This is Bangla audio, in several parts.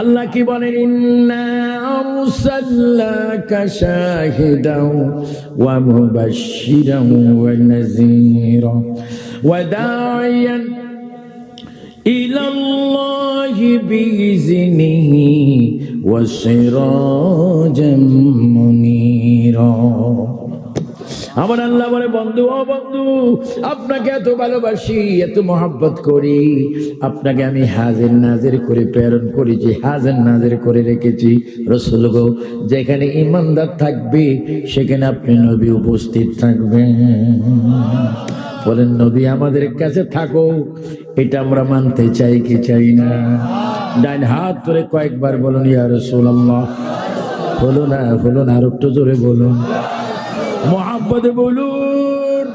আল্লাহ কি বলেন ইন্না আরসালনাকা শাহিদাও ওয়া মুবাশশিরাও ওয়া নাযীরা ওয়া দা'iয়ান إلى الله بإذنه وسراجا منيرا আমার আল্লাহ বলে, বন্ধু, ও বন্ধু, আপনাকে এত ভালোবাসি, এত মহাব্বত করি। আপনাকে আমি হাজির নাজির করে প্রেরণ করেছি হাজির নাজির করে রেখেছি। রসুল গো, যেখানে ইমানদার থাকবে, সেখানে আপনি নবী উপস্থিত থাকবেন। বলেন, নবী আমাদের কাছে থাকো এটা আমরা মানতে চাই কি চাই না? ডাইন হাত ধরে কয়েকবার বলুন, ইয়া রাসূলুল্লাহ। হলো না হলো না, আর একটু জোরে বলুন। মোহাম্মদ বলুন,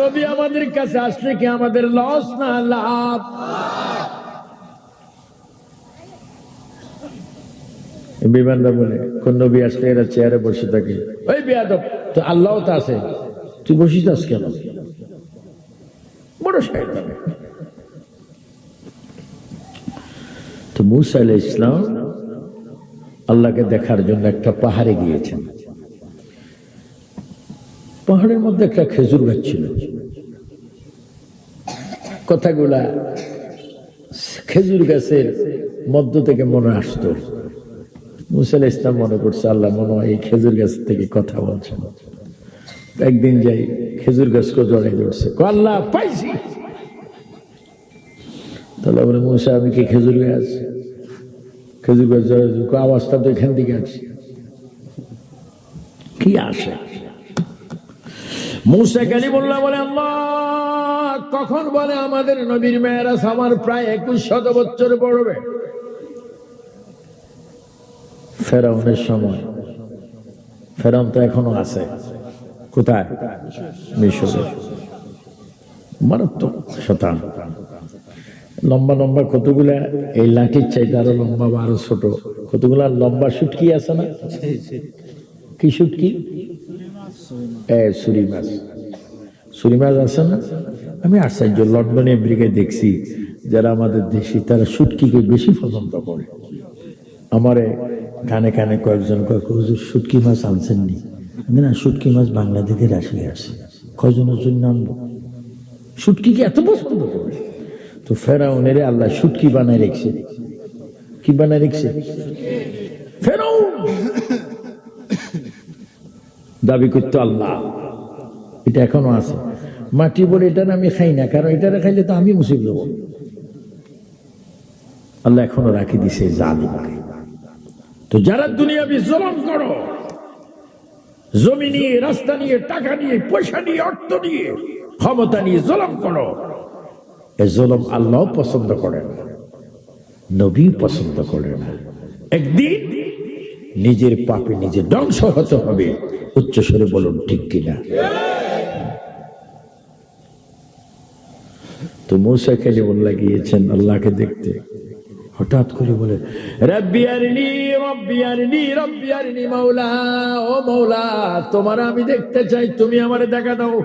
নবী আমাদের কাছে আসলে কি আমাদের লস না লাভ? বিমানদা বলে, কোন নবী আসলে এরা চেয়ারে বসে থাকে। ওই বিয়াদব, তো আল্লাহ তো আছে। তুই বসিস আস কেন বড় সাহেব তো মুসা ইসলাম আল্লাহকে দেখার জন্য একটা পাহাড়ে গিয়েছেন। পাহাড়ের মধ্যে একটা খেজুর গাছ ছিল। কথাগুলা খেজুর গাছের মধ্য থেকে মনে আসতো। মুসাল ইসলাম মনে করছে, আল্লাহ মনে হয় এই খেজুর গাছ থেকে কথা বলছেন। একদিন যাই খেজুর গাছকে জড়াই ধরছে। আল্লাহ পাইছি। তাহলে বলে, মুসা, আমি কি খেজুর গাছ? খেজুর গাছ জড়াই। আওয়াজটা তো এখান থেকে আসছে। কি আসে? মুসা কালিমুল্লাহ বলে আল্লাহ কখন বলে আমাদের নবীর মেয়েরা আমার প্রায় একুশ শত বছর পড়বে? ফেরাউনের সময়। ফেরাউন তো এখনও আছে। কোথায়? মিশরে। মারাত্মক শতান। লম্বা লম্বা কতগুলা এই লাঠির চাইতে আরও লম্বা বা আরও ছোট। কতগুলা লম্বা শুটকি আছে না? কি শুটকি এ সুরি মাছ। সুরি মাছ আছে না? আমি আশ্চর্য লন্ডনে আমেরিকায় দেখছি, যারা আমাদের দেশি তারা শুটকিকে বেশি পছন্দ করে। আমারে কানে কানে কয়েকজন কয়েক শুটকি মাছ আনছেননি? আমি না, শুটকি মাছ বাংলাদেশের আসলে আসে কয়জনের জন্য আনব? শুটকিকে এত পছন্দ করে? তো ফেরাউনের আল্লাহ শুটকি বানায় রেখছে। কি বানায় রেখছে? ফেরাউন! দাবি করতো আল্লাহ। এটা এখনও আছে। মাটি বলে এটা আমি খাই না কারণ এটা খাইলে তো আমি মুসিব দেবো আল্লাহ এখনও রাখি দিছে জালিমকে। তো যারা দুনিয়া জলম করো জমি নিয়ে রাস্তা নিয়ে টাকা নিয়ে পয়সা নিয়ে অর্থ নিয়ে ক্ষমতা নিয়ে জলম করো এ জলম আল্লাহ পছন্দ করে না নবী পছন্দ করে না। একদিন নিজের পাপে নিজে ধ্বংস হতে হবে। উচ্চস্বরে বলুন, ঠিক কিনা? তো মৌসা খেলে বল্লা গিয়েছেন আল্লাহকে দেখতে। হঠাৎ করে বলে, রব্বি আরনি রব্বি আরনি রব্বি আরনি মাওলা, ও মাওলা, তোমার আমি দেখতে চাই, তুমি আমারে দেখা দাও।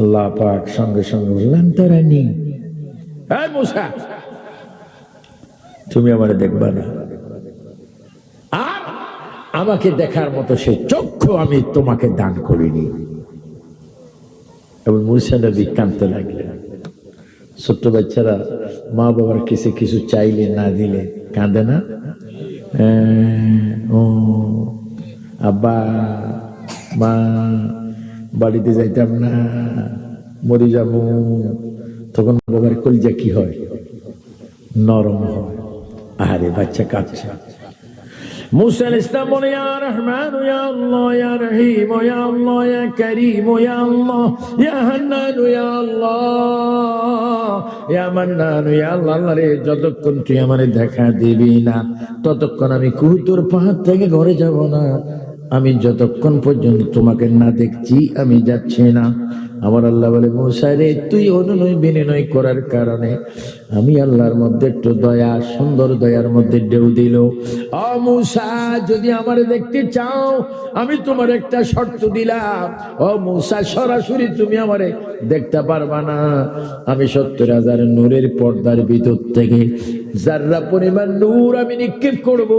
আল্লাহ পাক সঙ্গে সঙ্গে বললেন তারানি হ্যাঁ মুসা তুমি আমারে দেখবা না। আর আমাকে দেখার মতো সে চক্ষু আমি তোমাকে দান করিনি। এবং মুসা নবী কাঁদতে লাগলেন। ছোট্ট বাচ্চারা মা বাবার কিছু কিছু চাইলে না দিলে কাঁদে না। ও, আব্বা, মা, বাড়িতে যাইতাম না, মরি যাব। তখন বাবার কলিজা কি হয়? নরম হয়। আরে বাচ্চা কাচ্চা। ইয়া রে, যতক্ষণ তুই আমার দেখা দিবি না, ততক্ষণ আমি কুহুতোর পাহাড় থেকে ঘরে যাব না। আমি যতক্ষণ পর্যন্ত তোমাকে না দেখছি, আমি যাচ্ছি না। আমার আল্লাহ বলে মৌসারে তুই অনুনয় বিনিময় করার কারণে আমি আল্লাহর মধ্যে একটু দয়া, সুন্দর দয়ার মধ্যে ঢেউ দিল। ও মূসা, যদি আমার দেখতে চাও, আমি তোমার একটা শর্ত দিলাম। ও সরাসরি তুমি আমারে দেখতে পারবা না। আমি সত্তর হাজার নূরের পর্দার ভিতর থেকে যার্রা পরিমাণ নূর আমি নিক্ষেপ করব,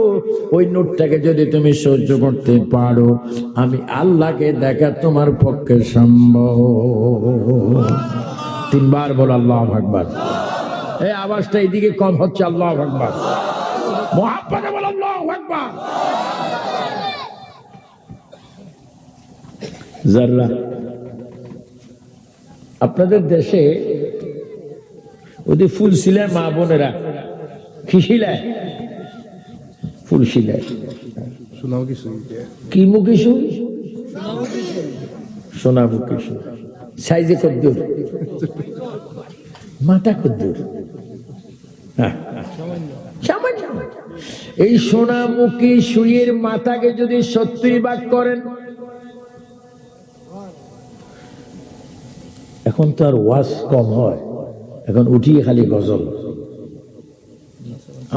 ওই নূরটাকে যদি তুমি সহ্য করতে পারো, আমি আল্লাহকে দেখা তোমার পক্ষে সম্ভব। তিনবার বল আল্লাহ আকবার। এই আওয়াজটা এইদিকে কম হচ্ছে আল্লাহ মহাব্বাতে বল আল্লাহ আপনাদের দেশে ওদের ফুল সিলায় মা বোনেরা কি শিলায় ফুল শিলায় শোনাও কিছু? কি মুখিসু সোনা মুখিসু সাইজে কদ্দুর। মাথা কদ্দুর। হ্যাঁ, সামান্য। এই সোনামুখী সুইয়ের মাথাকে যদি সত্তর ভাগ করেন। এখন তো আর ওয়াশ কম হয়। এখন উঠিয়ে খালি গজল।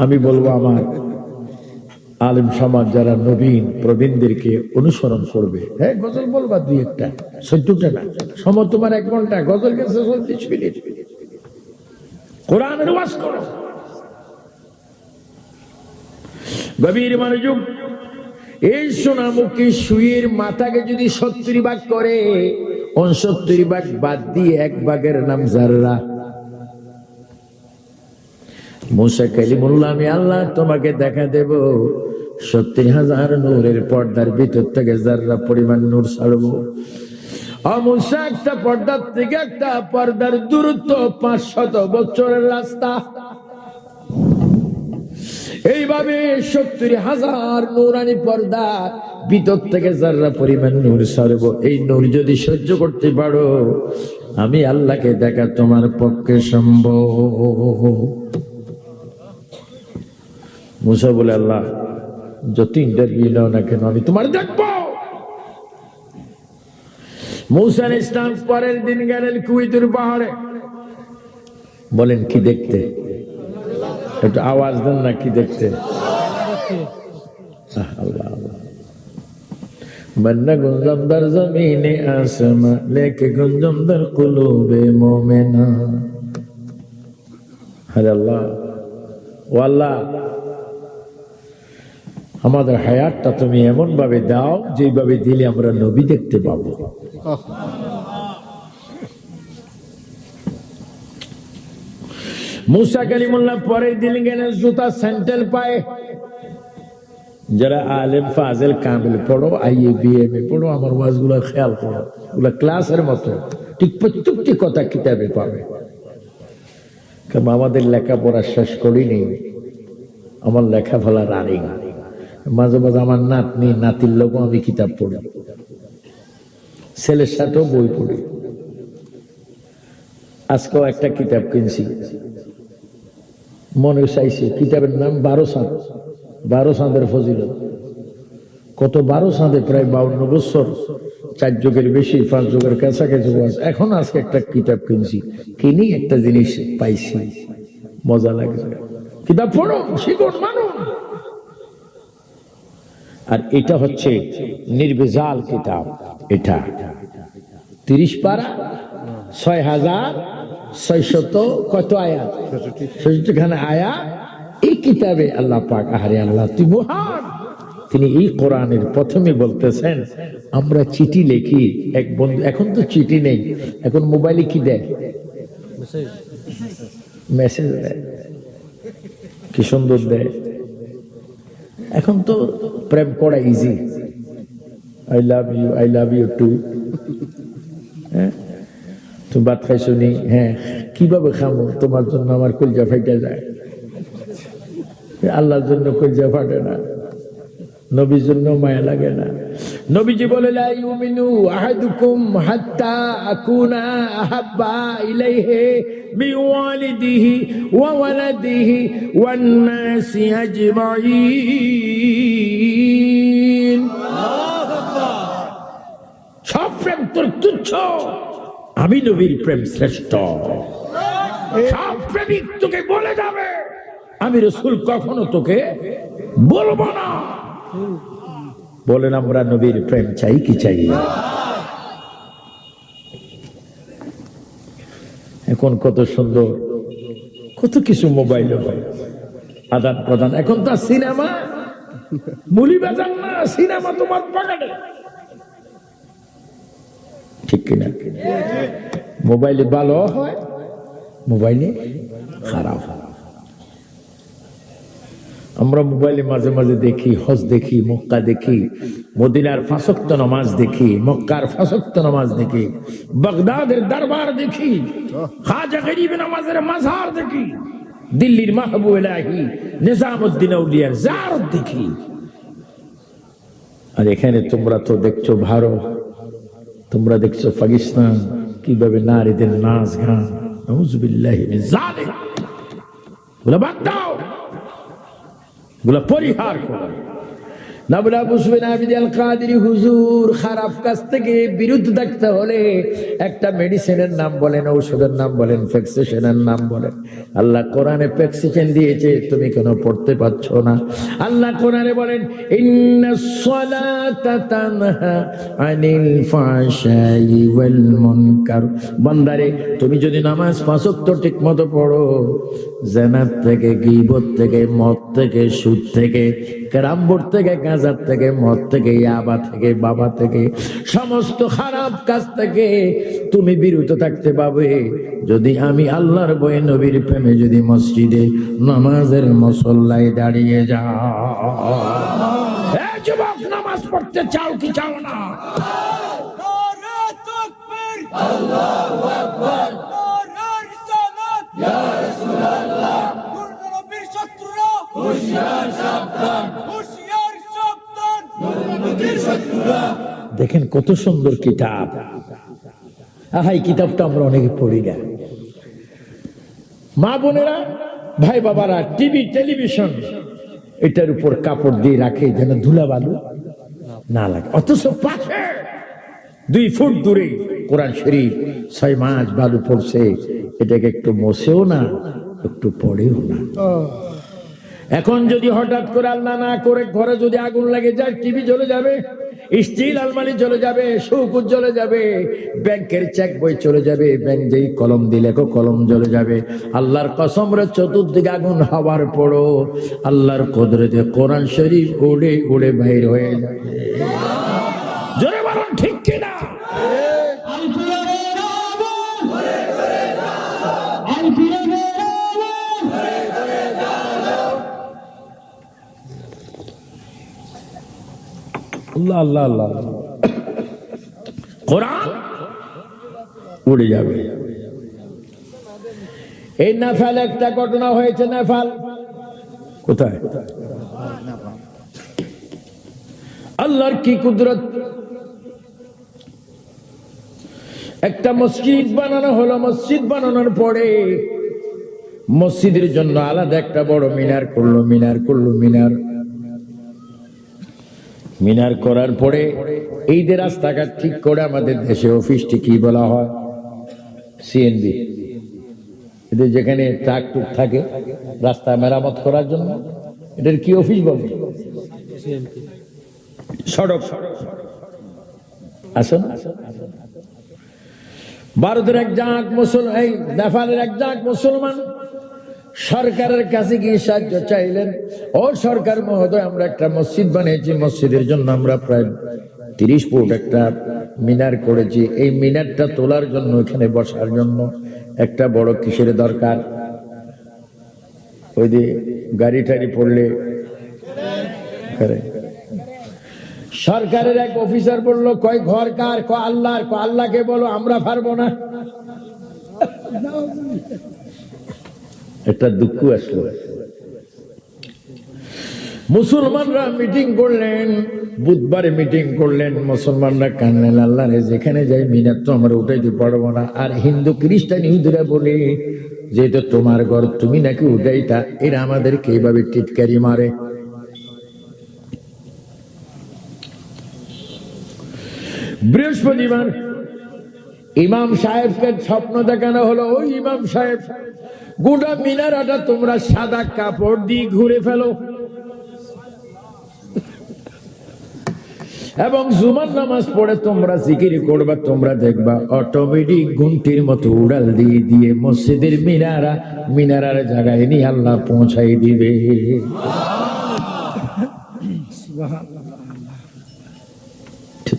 আমি বলব আমার আলিম সমাজ যারা নবীন প্রবীণদেরকে অনুসরণ করবে হ্যাঁ গজল বলবা দুই একটা সত্তরটা না। সময় তোমার এক ঘণ্টা গজল গেছে চল্লিশ মিনিট। কোরআনের করো। গভীর মনোযোগ, এই সোনামুখী সুইয়ের মাথাকে যদি সত্তর ভাগ করে বাদ দিয়ে এক ভাগের নাম জাররা মুসা কালিমুল্লাহ, আমি আল্লাহ তোমাকে দেখা দেব। সত্তর হাজার নূরের পর্দার ভিতর থেকে জাররা পরিমাণ নূর ছাড়বো। অমুসা একটা পর্দার থেকে একটা পর্দার দূরত্ব পাঁচশত বছরের রাস্তা। এইভাবে সত্তর হাজার নূরানি পর্দা ভিতর থেকে যারা পরিমাণ নূর সরব, এই নূর যদি সহ্য করতে পারো, আমি আল্লাহকে দেখা তোমার পক্ষে সম্ভব। মুসা বলে, আল্লাহ যত ইন্টারভিউ নাও না কেন, আমি তোমার দেখব। মৌসান ইসলাম পরের দিন গেলেন কুইতুর পাহাড়ে। বলেন, কি দেখতে? একটু আওয়াজ দেন না, কি দেখতে? আমাদের হায়াতটা তুমি এমন ভাবে দাও যেভাবে দিলে আমরা নবী দেখতে পাবো। মুসা কালিমুল্লাহ দিন গেলেন, জুতা স্যান্ডেল পায়ে। যারা আলেম, ফাজেল, কামিল, পড়ো, আইএ বিএম এ পড়ো, আমার ওয়াজগুলো খেয়াল করো। ওগুলো ক্লাসের মতো। ঠিক প্রত্যেকটি কথা কিতাবে পাবে। কারণ আমাদের লেখাপড়া শেষ করিনি। আমার লেখাফলা রানিং মাঝে মাঝে আমার নাতনি, নাতির লোকও আমি কিতাব পড়ি। ছেলের সাথেও বই পড়ি। আজকেও একটা কিতাব কিনছি। মনে চাইছে, কিতাবের নাম বারো সাঁত বারো চাঁদের ফজিল কত বারো চাঁদে প্রায় বাউন্ন বছর, চার যুগের বেশি, পাঁচ যুগের কাছাকাছি বয়স। এখন আজকে একটা কিতাব কিনছি। কিনি একটা জিনিস পাইছি। মজা লাগছে। কিতাব পড়ো, শিখুন, মানুন। আর এটা হচ্ছে নির্বেজাল কিতাব এটা। তিরিশ পারা ছয় হাজার ছয়শত কত আয়াত? ষষ্ঠী খানে আয়া এই কিতাবে আল্লাহ পাক আহারে আল্লাহ তুই মহান। তিনি এই কোরআনের প্রথমে বলতেছেন আমরা চিঠি লিখি এক বন্ধু এখন তো চিঠি নেই এখন মোবাইলে কি দেয়? মেসেজ দেয়। কি সুন্দর দেয়? এখন তো প্রেম করা easy I love you I love you too হ্যাঁ? তুমি ভাত খাইছো নি? হ্যাঁ। কীভাবে খামো? তোমার জন্য আমার কলজা ফাইটা যায়। আল্লাহর জন্য কলজা ফাটে না। নবীর জন্য মায়া লাগে না। নবীজি বলে, লা ইউমিনু আহাদুকুম হাত্তা আকুনা আহাব্বা ইলাইহি ওয়ালাদিহি ওয়ান নাসি আজমাইন সব প্রেম তোর তুচ্ছ। আমি নবীর প্রেম শ্রেষ্ঠ। সব প্রেমিক তোকে বলে যাবে। আমি রসুল কখনো তোকে বলব না। বলেন, আমরা নবীর প্রেম চাই কি চাই না? এখন কত সুন্দর, কত কিছু মোবাইল আদান প্রদান। এখন তো সিনেমা, মুলি বাজার না, সিনেমা তোমার পকেটে। ঠিক কিনা? মোবাইলে ভালো হয়, মোবাইলে খারাপ হয়। আমরা মোবাইলে মাঝে মাঝে দেখি, হজ দেখি, মক্কা দেখি, মদিনার ফাঁসক্ত নামাজ দেখি, মক্কার ফাঁসক্ত নামাজ দেখি, বাগদাদের দরবার দেখি, খাজা গরিব নামাজের মাঝার দেখি, দিল্লির মাহবুব এলাহি, নিজামুদ্দিন আউলিয়ার জারত দেখি। আর এখানে তোমরা তো দেখছ ভারত, তোমরা দেখছ পাকিস্তান, কীভাবে নারীদের নাচ গান, নাউজুবিল্লাহি মিন জালিকগুলো বাদ দাও গুলো পরিহার করো। নাবলা বুসবেন আবিদ আল কাদিরি হুজুর খারাপ কাজ থেকে বিরুদ্ধ থাকতে হলে একটা মেডিসিনের নাম বলেন, ঔষধের নাম বলেন ফ্যাক্সিশনের নাম বলেন। আল্লাহ কোরআনে ফ্যাক্সিশন দিয়েছে, তুমি কেন পড়তে পারছ না। আল্লাহ কোরআনে বলেন আনিল ওয়াল মুনকার। বান্দারে, তুমি যদি নামাজ পাঁচ ওয়াক্ত ঠিক মতো পড়ো জানাত থেকে, গীবত থেকে, মদ থেকে, সুদ থেকে ক্যারামবোর্ড থেকে, গাঁজার থেকে, মদ থেকে, ইয়াবা থেকে, বাবা থেকে, সমস্ত খারাপ কাজ থেকে তুমি বিরত থাকতে পাবে যদি আমি আল্লাহর বই নবীর প্রেমে যদি মসজিদে নামাজের মসল্লায় দাঁড়িয়ে এ যুবক, নামাজ পড়তে চাও কি চাও না? নারে তাকবীর আল্লাহু আকবার। দেখেন কত সুন্দর কিতাব। আহা এই কিতাবটা আমরা অনেকে পড়ি না। মা বোনেরা, ভাই বাবারা, টিভি, টেলিভিশন, এটার উপর কাপড় দিয়ে রাখে যেন ধুলা বালু না লাগে। অথচ পাশে দুই ফুট দূরে কোরআন শরীফ, ছয় মাস বালু পড়ছে। এটাকে একটু মোছেও না, একটু পড়েও না। এখন যদি হঠাৎ করে আল্লাহ না করে, ঘরে যদি আগুন লাগে যায় টিভি জ্বলে যাবে, স্টিল আলমারি চলে যাবে সৌকুট জ্বলে যাবে, ব্যাংকের চেক বই চলে যাবে, ব্যাংক যেই কলম দিলে কলম জ্বলে যাবে। আল্লাহর কসম রে, চতুর্দিকে আগুন হওয়ার পরও আল্লাহর কদরেতে কোরআন শরীফ উড়ে উড়ে বাইর হয়ে যাবে। জোরে বলুন, ঠিক কিনা? আল্লাহ আল্লাহ আল্লাহ। কোরআন উড়ে যাবে। এই নেফাল একটা ঘটনা হয়েছে, নেফাল। কোথায়? আল্লাহর কি কুদরত? একটা মসজিদ বানানো হলো, মসজিদ বানানোর পরে মসজিদের জন্য আলাদা একটা বড় মিনার করল মিনার করল, মিনার। মিনার করার পরে এই যে রাস্তাঘাট ঠিক করে আমাদের দেশে অফিসটি কি বলা হয়? সিএনবি এদের যেখানে ট্রাক টুক থাকে, রাস্তা মেরামত করার জন্য। এটার কি অফিস বলে? সড়ক। আসুন। ভারতের এক জাঁক মুসলমান এই নেপালের এক জাঁক মুসলমান সরকারের কাছে গিয়ে সাহায্য চাইলেন। ও সরকার মহোদয়, আমরা একটা মসজিদ বানিয়েছি, মসজিদের জন্য আমরা প্রায় তিরিশ ফুট একটা মিনার করেছি। এই মিনারটা তোলার জন্য, এখানে বসার জন্য একটা বড় কিসের দরকার? ওই যে গাড়ি টাড়ি পড়লে সরকারের এক অফিসার বলল, কয় ঘর কার ক আল্লাহর ক আল্লাহকে বলো, আমরা পারব না। একটা দুঃখ আসলো। মুসলমানরা মিটিং করলেন, বুধবারে মিটিং করলেন, মুসলমানরা কানলেন আল্লাহ রে যেখানে যাই মিনার তো আমরা উঠাইতে পারব না। আর হিন্দু, খ্রিস্টান হিন্দুরা বলে যেহেতু তোমার ঘর, তুমি নাকি উঠাইতা? এরা আমাদেরকে এইভাবে টিটকারি মারে। বৃহস্পতিবার ইমাম সাহেবকে স্বপ্ন দেখানো হলো, ওই ইমাম সাহেব গোটা মিনারাটা তোমরা সাদা কাপড় দিয়ে ঘুরে ফেলো। এবং জুমার নামাজ পড়ে তোমরা জিকির করবা, তোমরা দেখবা অটোমেটিক ঘুমটির মতো উড়াল দিয়ে দিয়ে মসজিদের মিনারা, মিনারার জায়গায় নিয়ে আল্লাহ পৌঁছাই দিবে।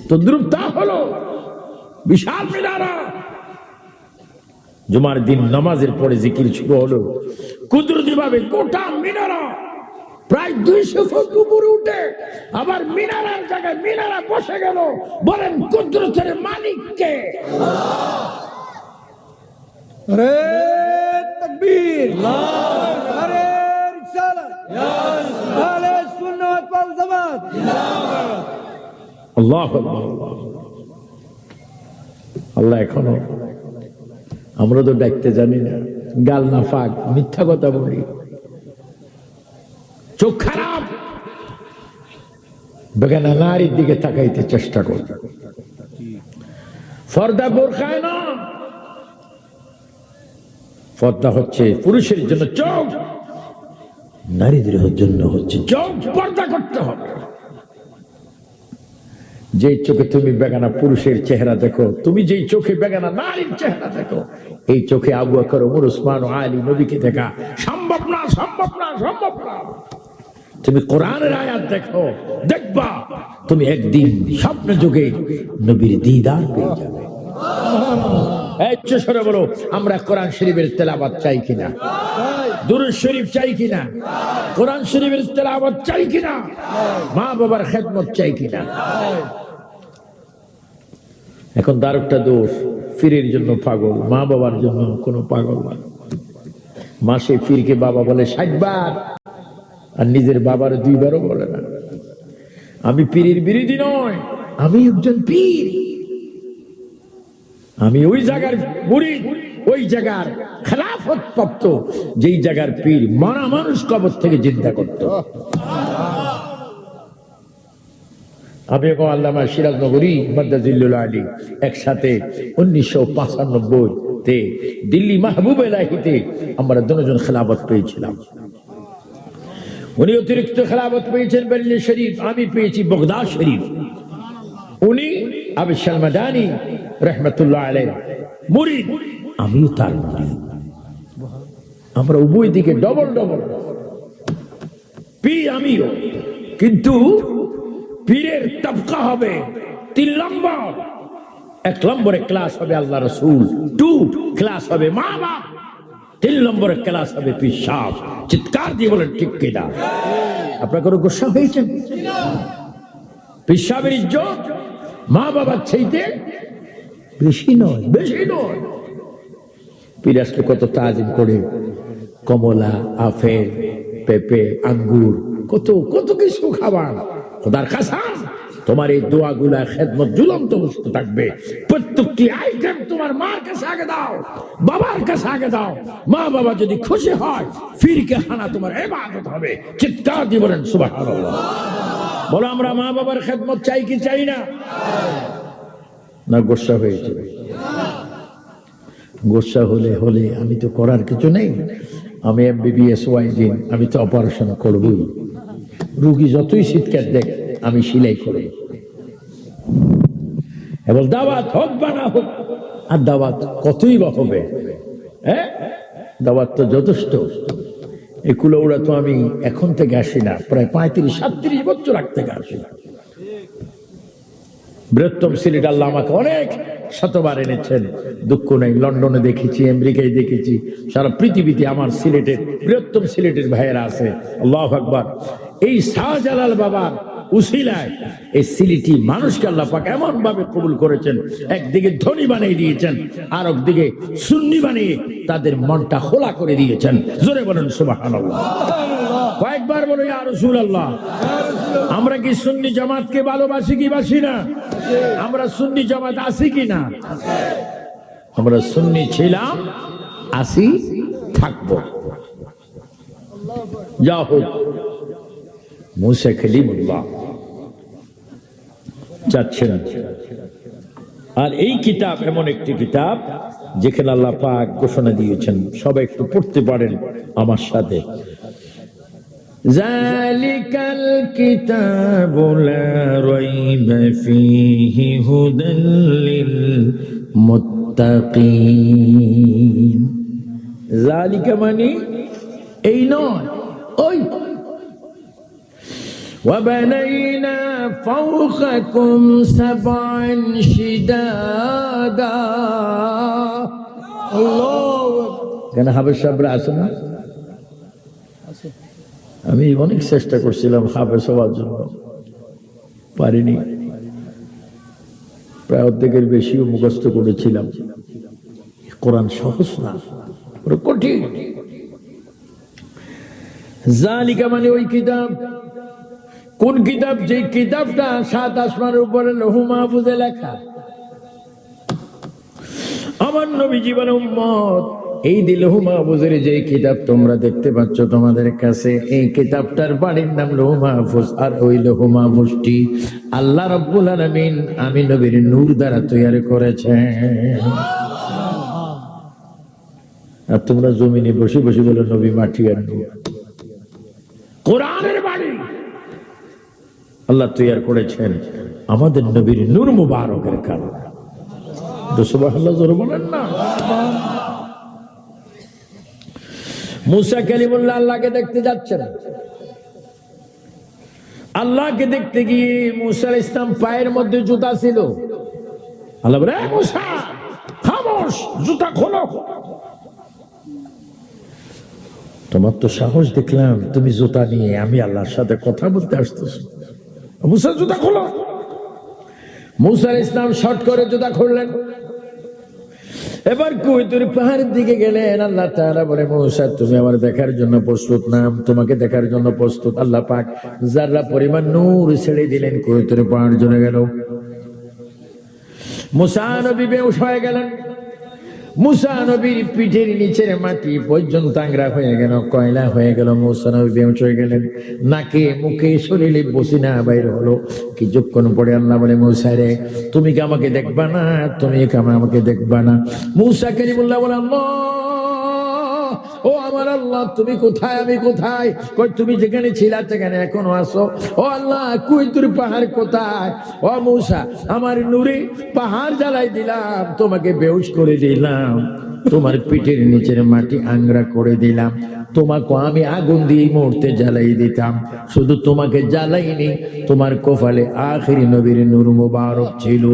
তদ্রুপ তা হলো, বিশাল মিনারা। জুমার দিন নামাজের পরে জিকির শুরু হলো। কুদরতি ভাবে গোটা মিনারা প্রায় দুইশো ফুট উপরে উঠে আবার মিনারার জায়গায় মিনারা বসে গেল। বলেন কুদরতের মালিককে আরে তকবীর। আরে রিসালাত। আলে সুন্নাত ওয়াল জামাত। আল্লাহ আল্লাহ এখনও আমরা তো ডাকতে জানি না। গাল না ফাঁক, মিথ্যা কথা বলি। চোখ খারাপ। বেগানা নারীর দিকে তাকাইতে চেষ্টা করি ফর্দা বোরখায় না। পর্দা হচ্ছে পুরুষের জন্য চোখ। নারীদের জন্য হচ্ছে চোখ। পর্দা করতে হবে। যে চোখে তুমি বেগানা পুরুষের চেহারা দেখো, তুমি যেই চোখে বেগানা নারীর চেহারা দেখো, এই চোখে আবু আকর ওমর উসমান আলী নবীকে দেখা। সম্ভব না সম্ভব না সম্ভব না। তুমি কোরআনের আয়াত দেখো, দেখবা, তুমি একদিন স্বপ্ন যুগে নবীর দিদার পেয়ে যাবে। এই বলো, আমরা কোরআন শরীফের তেলাবাদ চাই কিনা? দুরুদ শরীফ চাই কিনা? কোরআন শরীফের তেলাবাদ চাই কিনা? মা বাবার খেদমত চাই কিনা? এখন তার একটা দোষ, ফিরের জন্য পাগল, মা বাবার জন্য কোনো পাগল না। মাসে ফিরকে বাবা বলে, ষাট বার। আর নিজের বাবার দুইবারও বলে না। আমি পীরের বিরোধী নয়, আমি একজন পীর। আমি ওই জায়গার মুড়ি ওই জায়গার খেলাফত প্রাপ্ত যেই জায়গার পীর মারা মানুষ কবর থেকে চিন্তা করত। আমি আল্লামা সিরাজনগরী মাদ্দাজিল্লুল আলী, একসাথে উনিশশো পঁচানব্বই তে দিল্লি মাহবুব এলাহিতে আমরা দুজন খেলাফত পেয়েছিলাম। উনি অতিরিক্ত খেলাফত পেয়েছেন বেল্লি শরীফ, আমি পেয়েছি বগদাদ শরীফ। উনি আবি সালমাদানি, রহমতুল্লাহ আলাই মুরিদ। আমিও তার মুরিদ আমরা উভয় দিকে ডবল ডবল পি আমিও। কিন্তু পীরের তবকা হবে তিন নম্বর। এক নম্বরে ক্লাস হবে আল্লাহ রসুল। টু ক্লাস হবে মা বাপ। তিন নম্বরে ক্লাস হবে পিসাব। চিৎকার দিয়ে বলেন, ঠিক কিনা আপনার কোনো গুসা হয়েছেন পিসাবের ইজ্জত মা বাবার চাইতে বেশি নয়। বেশি নয়। পীর আসলে কত তাজিম করে, কমলা আফের পেঁপে, আঙ্গুর, কত কত কিছু খাবার। খোদার কাসাম, তোমার এই দোয়াগুলা খেদমত জুলন্ত বস্তু থাকবে। প্রত্যেকটি আইটেম তোমার মার কাছে আগে দাও, বাবার কাছে আগে দাও। মা বাবা যদি খুশি হয় ফিরকে হানা তোমার এবাদত হবে। চিৎকার দিয়ে বলেন, সুবহানাল্লাহ। বলো, আমরা মা বাবার খেদমত চাই কি চাই না? না, গোসা হয়েছে গোসা হলে হলে আমি তো করার কিছু নেই। আমি এমবিবিএস ওয়াইজিন আমি তো অপারেশন করবই। রুগী যতই শীতকাল দেখ, আমি সিলাই করব এবং দাওয়াত হোক বা না হোক, আর দাওয়াত কতই বা হবে হ্যাঁ দাওয়াত তো যথেষ্ট। এই কুলোউড়া তো আমি এখন থেকে আসি না, প্রায় পঁয়ত্রিশ, সাতত্রিশ বছর আগ থেকে আসি। না বৃহত্তম সিলেট আল্লাহ আমাকে অনেক শতবার এনেছেন। দুঃখ নেই, লন্ডনে দেখেছি, আমেরিকায় দেখেছি, সারা পৃথিবীতে আমার সিলেটের, বৃহত্তম সিলেটের ভাইয়েরা আছে। আল্লাহ আকবর। এই শাহজালাল বাবার উসিলায় এই সিলেটি মানুষকে আল্লাহ পাক এমন ভাবে কবুল করেছেন, একদিকে ধনী বানিয়ে দিয়েছেন আর একদিকে সুন্নি বানিয়ে তাদের মনটা খোলা করে দিয়েছেন। জোরে বলেন, সুবহানাল্লাহ। কয়েকবার বলো, ইয়া রাসূলুল্লাহ। আমরা কি সুন্নি জামাতকে ভালোবাসি কি বাসি না? আমরা সুন্নি জামাত আছি কি না? আমরা সুন্নি ছিলাম আসি থাকব। যা হোক। মুসা খলিমুল্লাহ। যাচ্ছেন। আর এই কিতাব এমন একটি কিতাব যেখানে আল্লাহ পাক ঘোষণা দিয়েছেন, সবাই একটু পড়তে পারেন আমার সাথে। ذلك الكتاب لا ريب فيه هدى للمتقين ذلك মানে এই নয় ওই وبنينا فوقكم سبعا شدادا الله কেন হাবের সাহেবরা আছে না আমি অনেক চেষ্টা করছিলাম হাফেজ হওয়ার জন্য। পারিনি। প্রায় অর্ধেকের বেশিও মুখস্থ করেছিলাম। কোরআন সহজ না কঠিন। জালিকা মানে ওই কিতাব। কোন কিতাব? যে কিতাবটা সাত আসমানের উপরে লৌহ মাহফুজে লেখা। আমার নবী জীবন উম্মত এই দিলহু মাহফুজের যে কিতাব তোমরা দেখতে পাচ্ছ তোমাদের কাছে, এই কিতাবটার বাড়ির নাম লৌহ মাহফুজ আর ওই লৌহ আল্লাহ রব্বুল আলমিন আমি নবীর নূর দ্বারা তৈরি করেছেন। আর তোমরা জমিনে বসে বসে বলে, নবী মাটি আর কোরআনের বাড়ি আল্লাহ তৈয়ার করেছেন আমাদের নবীর নূর মুবারকের কারণে। সুবহানাল্লাহ, জোরে বলেন না। মুসা কালিমুল্লাহ আল্লাহকে দেখতে যাচ্ছেন আল্লাহকে দেখতে গিয়ে মুসা ইসলাম পায়ের মধ্যে জুতা ছিল। আল্লাহ বলে, "এই মুসা, খামোশ, জুতা তোমার তো সাহস দেখলাম, তুমি জুতা নিয়ে আমি আল্লাহর সাথে কথা বলতে আসতেছ। মুসা, জুতা খোলো। মুসার ইসলাম শর্ট করে জুতা খুললেন। এবার কুইতুর পাহাড়ের দিকে গেলে? আল্লাহ তাআলা বলে, মৌসা, তুমি আমার দেখার জন্য প্রস্তুত নাম তোমাকে দেখার জন্য প্রস্তুত। আল্লাহ পাক যারা পরিমাণ নূর ছেড়ে দিলেন কুইতুর পাহাড় চলে গেল? মুসা নবী বেউস হয়ে গেলেন। মুসা নবীর পিঠের নিচের মাটি পর্যন্ত আংরা হয়ে গেল, কয়লা হয়ে গেল, মুসা নবী বেউস হয়ে গেলেন। নাকে মুখে শরীরে বসিনা বাইর হলো। কিছুক্ষণ পরে আল্লাহ বলে, মুসা রে, তুমি কি আমাকে দেখবা না? তুমি কি আমাকে দেখবা না? মুসা কালিমুল্লাহ বলে, আল্লাহ! ও আমার আল্লাহ, তুমি কোথায়? আমি কোথায়? কই, তুমি যেখানে ছিলা সেখানে এখনও আসো ও আল্লাহ পাহাড় কোথায়? ও মূসা, আমার পাহাড় জ্বালাই দিলাম, তোমাকে বেউস করে দিলাম, তোমার পিঠের নিচের মাটি আংরা করে দিলাম, তোমাকে আমি আগুন দিয়ে মুহূর্তে জ্বালাই দিতাম, শুধু তোমাকে জ্বালাইনি, তোমার কপালে আখেরি নবীর নূর মুবারক ছিল।